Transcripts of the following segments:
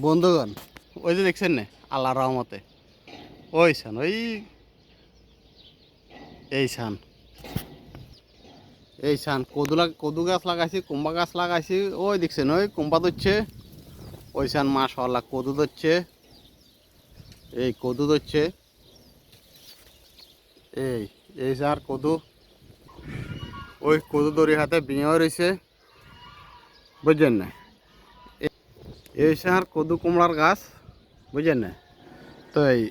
বন্ধুগণ, ওই যে দেখছেন না আল্লাহ রহমতে। ওই সান ওই। এই সান এই সান কদু কদু গাছ লাগাইছি, কুম্বা গাছ লাগাইছি, ওই দেখছেন, ওই কুম্বা ধরছে। ওই সান মাশাল্লাহ কদু ধরছে। এই কদু ধরছে। এই এই সার কদু। ওই কদু দড়ি হাতে বিয়ে রয়েছে। বুঝছেন না? এই সার কদু কুমড়ার গাছ বুঝছেন না? তো এই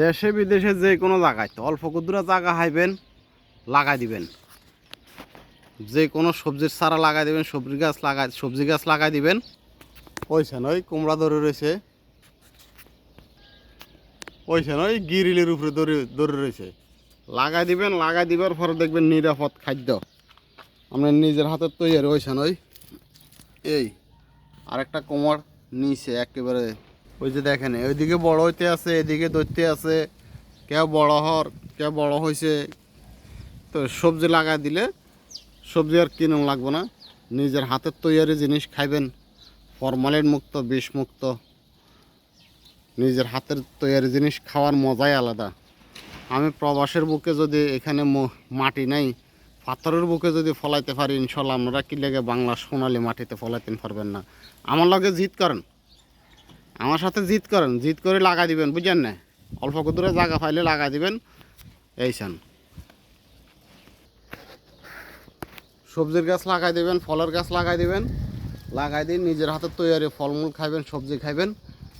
দেশে বিদেশে যে কোনো জায়গায় তো অল্প কুদুরা জায়গা হাইবেন, লাগাই দিবেন। যে কোনো সবজির চারা লাগাই দিবেন, সবজি গাছ লাগাই, সবজি গাছ লাগাই দিবেন। ওইখান ওই কুমড়া ধরে রয়েছে। ওইখান ওই গিরিলের উপরে ধরে ধরে রয়েছে। লাগাই দিবেন, লাগাই দিবার পরে দেখবেন নিরাপদ খাদ্য। আপনার নিজের হাতের তৈরি ওইখান ওই এই আরেকটা কোমর নিচে একেবারে। ওই যে দেখেন ওইদিকে বড় হইতে আছে, এদিকে দৈত্যে আছে। কেউ বড় হর কেউ বড় হয়েছে তো সবজি লাগাই দিলে সবজি আর কিনুন লাগবে না। নিজের হাতের তৈরি জিনিস খাইবেন, ফরমালিন মুক্ত, বিষ মুক্ত। নিজের হাতের তৈরি জিনিস খাওয়ার মজাই আলাদা। আমি প্রবাসের বুকে যদি এখানে মাটি নাই পাথরের বুকে যদি ফলাইতে পারি, ইনশাল্লাহ আমরা কি লেগে বাংলা সোনালি মাটিতে ফলাইতে পারবেন না। আমার লগে জিত করেন। আমার সাথে জিত করেন। জিত করে লাগাই দিবেন বুঝছেন না? অল্প দূরে জায়গা পাইলে লাগাই দিবেন। এই চান। সবজির গাছ লাগাই দিবেন, ফলের গাছ লাগাই দিবেন। লাগাই দিন নিজের হাতে তৈরি ফলমূল খাইবেন, সবজি খাইবেন।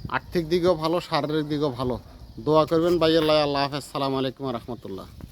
আর্থিক দিকেও ভালো, শারীরিক দিকেও ভালো। দোয়া করবেন ভাই আল্লাহ আল্লাহ হাফেজ। সালাম আলাইকুম রহমতুল্লাহ।